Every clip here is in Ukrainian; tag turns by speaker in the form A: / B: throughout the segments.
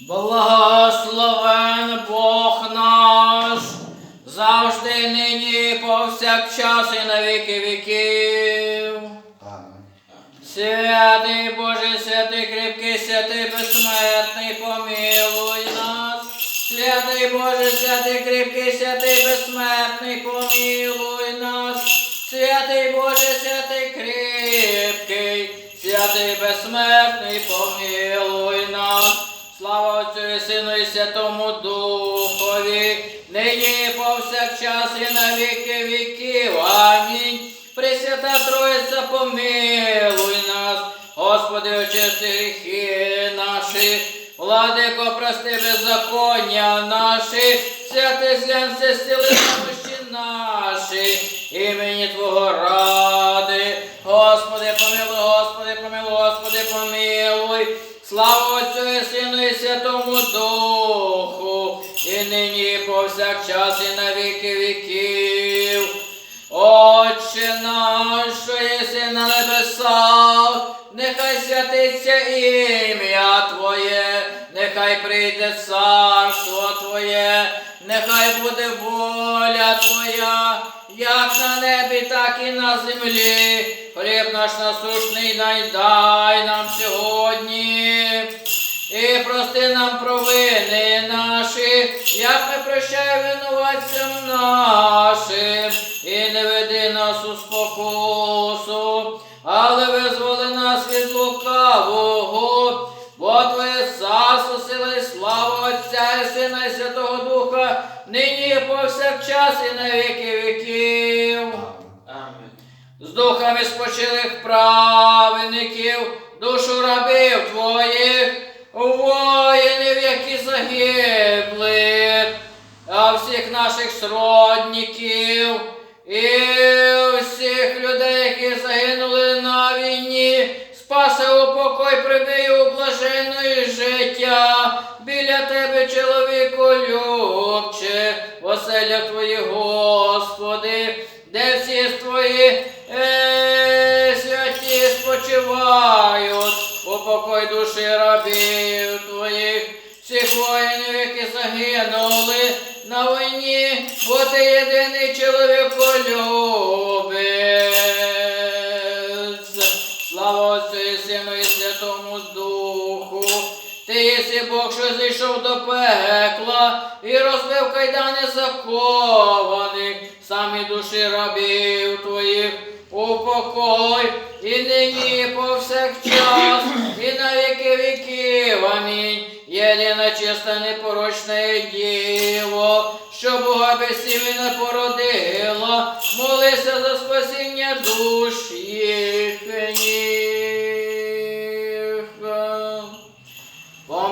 A: Благословен Бог наш, завжди нині, повсякчас і на віки віків. Святий Боже, святий кріпкий, святий безсмертний, помилуй нас. Святий Боже, святий кріпкий, святий безсмертний, помилуй нас. Святий Боже, святий кріпкий, святий безсмертний, помилуй Сину і Святому Духові, нині повсякчас і на віки віків. Амінь. Пресвята Троїця, помилуй нас, Господи, очисти гріхи наші, владико, прости беззаконня наші, святий зглянься, стіли намощі наші, імені Твого ради. Господи, помилуй, Господи, помилуй, Господи, помилуй. Слава Отцю і Сину і Святому Духу, і нині, і повсякчас, і на віки віків. Отче наш, що єси на небесах, нехай святиться ім'я Твоє, нехай прийде царство Твоє, нехай буде воля Твоя, як на небі, так і на землі. Хліб наш насушний дай дай нам сьогодні. І прости нам провини наші, як ми прощаємо винуватцям нашим, і не веди нас у спокусу, повсякчас і на віки віків. З духами спочилих праведників, душу рабів твоїх, воїнів, які загибли, а всіх наших сродників і всіх людей, які загинули на війні, спаси у покой, прибий у блаженної життя. Біля тебе, чоловіку, любче, в Твої, Господи, де всі твої е, святі спочивають, упокой душі рабів твоїх, всіх воїнів, які загинули на війні, бо ти єдиний чоловіколюбець. Ти єси Бог, що зійшов до пекла і розбив кайдани закованих, самі душі рабів твоїх, упокой, і нині, повсякчас, і на віки віків. Амінь. Єдина чиста непорочне діво, що Бога без сім'ї не породила, молися за спасіння душ їхніх.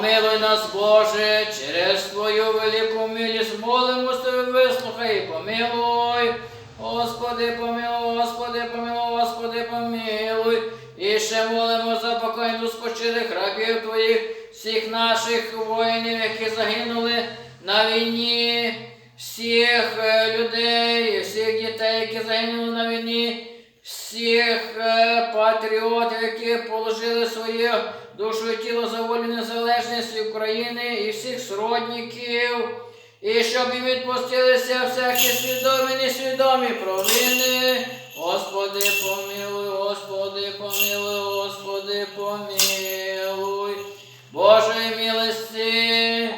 A: Помилуй нас, Боже, через Твою велику милість молимось Тобі, вислухай, і помилуй. Господи, помилуй, Господи, помилуй, Господи, помилуй. І ще молимо за покойну спочилих рабів Твоїх, всіх наших воїнів, які загинули на війні, всіх е, людей, всіх дітей, які загинули на війні, всіх е, патріотів, які положили свою душу і тіло за волю незалежності України і всіх сродників, і щоб їм відпустилися всякі свідомі несвідомі провини. Господи, помилуй, Господи, помилуй, Господи, помилуй. Божої милості,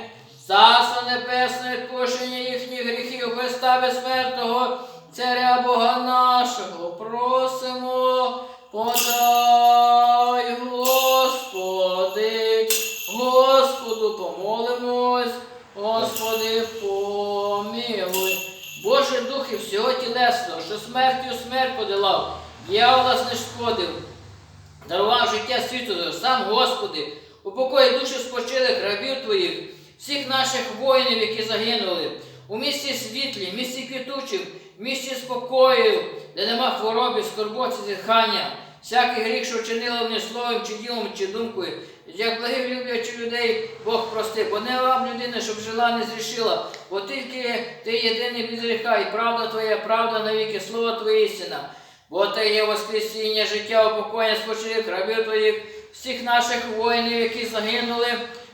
A: Царство Небесне, відпущення їхніх гріхів, Христа безсмертного, Царя Бога нашого, просимо, подай, Господи, Господу помолимось, Господи, помилуй. Боже і всього тілесного, що смертю смерть подолав, дьявола знешкодив, дарував життя світу, сам Господи, упокой душі спочилих рабів Твоїх, всіх наших воїнів, які загинули, у місті світлі, місті квітучих, місті спокою, де нема хвороби, скорботи, зітхання, всякий гріх, що вчинили вони словом, чи ділом, чи думкою, як благих люблячи людей, Бог прости, бо не вам людина, щоб жила, не зрішила, бо тільки ти єдиний без гріха, і правда Твоя, правда навіки, слово Твоє істина. Бо Ти є воскресіння, життя, упокоєння спочилих рабів Твоїх, всіх наших воїнів, які загинули,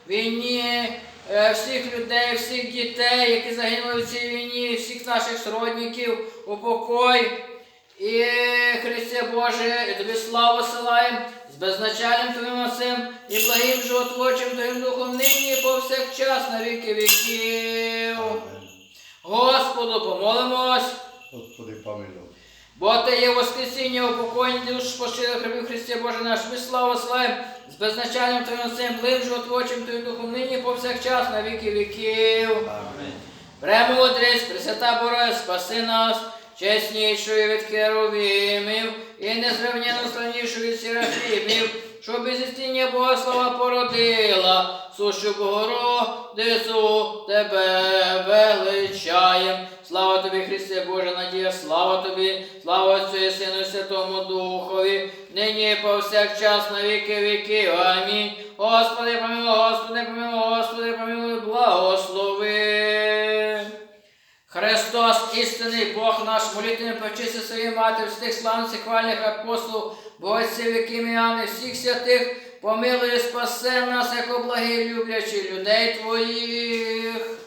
A: війні, е, всіх людей, всіх дітей, які загинули в цій війні, всіх наших сродників, упокой. І Христе Боже, і тобі славу силаєм з безначальним Твоїм Отцем і благим животворчим Твоїм Духом нині і повсякчас на віки віків. Господу помолимось.
B: Господи, помилуй.
A: Бо Ти є Воскресіння, упокоєння душ пошили хребів Христі Боже наш, ми слава славим з безначальним Твоїм благим животворчим Твоїм Духом нині повсякчас на віки віків. Премудрість, Пресвята Боже, спаси нас, чеснішою від херовимів і незрівняно славнішою від серафімів, що без істиння Бога слава породила, сущу Богородицю Тебе величаєм. Слава тобі, Христе Боже, надія, слава тобі, слава Отцю Сину Святому Духові, нині повсякчас на віки віків. Амінь. Господи, помилуй, Господи, помилуй, Господи, помилуй, благослови. Істинний Бог наш, молитвами почисти своїй мати, всіх славних хвальних апостолів, Богоців, яким Іоанни, всіх святих, помилуй і спасе нас, як благий люблячи людей Твоїх.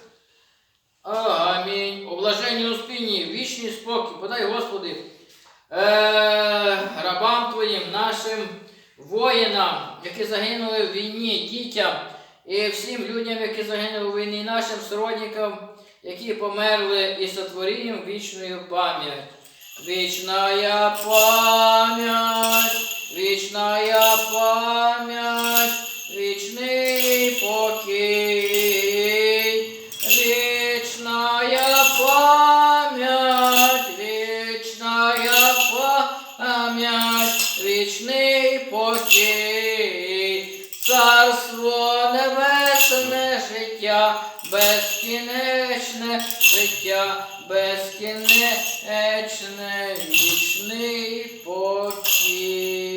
A: Амінь. У блаженні успінні, вічний спокій, подай, Господи, е, рабам Твоїм, нашим воїнам, які загинули в війні, дітям і всім людям, які загинули в війні, нашим сродникам, які померли і сотворінням вічною пам'ять. Вічна пам'ять, вічна пам'ять, вічний покій, вічна пам'ять, безкінечне життя, безкінечне вічний покій.